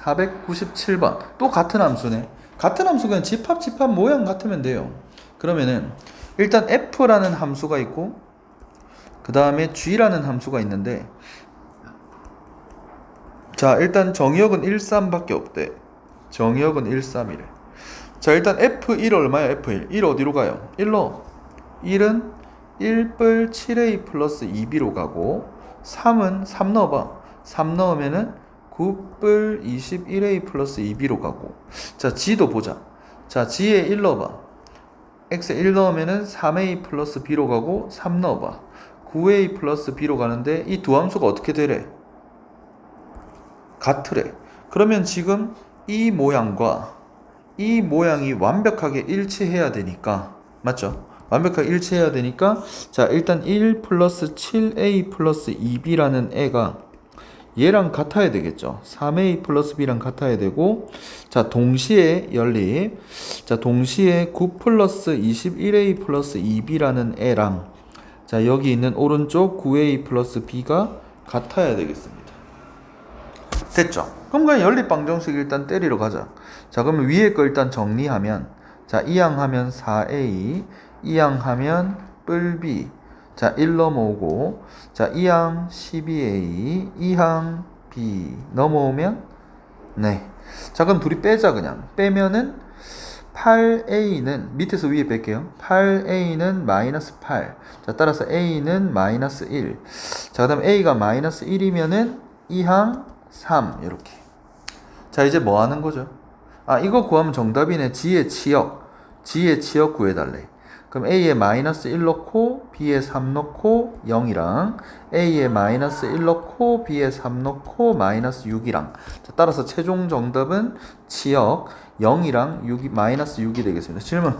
497번. 또 같은 함수네. 같은 함수 그냥 집합 집합 모양 같으면 돼요. 그러면은 일단 f라는 함수가 있고 그 다음에 g라는 함수가 있는데 자 일단 정의역은 1, 3밖에 없대. 정의역은 1, 3이래. 자 일단 f1 얼마야 f1? 1 어디로 가요? 1로 1은 1뿔 7a 플러스 2b로 가고 3은 3 넣어봐 3 넣으면은 9뿔 21a 플러스 2b로 가고 자 g도 보자 자 g에 1 넣어봐 x에 1 넣으면은 3a 플러스 b로 가고 3 넣어봐 9a 플러스 b로 가는데 이 두 함수가 어떻게 되래? 같으래 그러면 지금 이 모양과 이 모양이 완벽하게 일치해야 되니까 맞죠? 완벽하게 일치해야 되니까 자 일단 1 플러스 7a 플러스 2b라는 애가 얘랑 같아야 되겠죠 3a 플러스 b랑 같아야 되고 자 동시에 연립 자 동시에 9 플러스 21a 플러스 2b라는 애랑 자 여기 있는 오른쪽 9a 플러스 b가 같아야 되겠습니다 됐죠? 그럼 그냥 연립 방정식 일단 때리러 가자. 자, 그러면 위에 거 일단 정리하면 자, 이항하면 4a, 이항하면 뿔b. 자, 1 넘어오고 자, 이항 12a, 이항 b 넘어오면 네. 자, 그럼 둘이 빼자 그냥. 빼면은 8a는 밑에서 위에 뺄게요. 8a는 마이너스 8. 자, 따라서 a는 마이너스 1. 자, 그 다음 a가 마이너스 1이면은 이항 3 이렇게. 자, 이제 뭐 하는 거죠? 아, 이거 구하면 정답이네. g의 치역. g의 치역 구해 달래. 그럼 a에 마이너스 1 넣고 b에 3 넣고 0이랑 a에 마이너스 1 넣고 b에 3 넣고 마이너스 6이랑 자, 따라서 최종 정답은 치역 0이랑 6이 마이너스 6이 되겠습니다. 질문.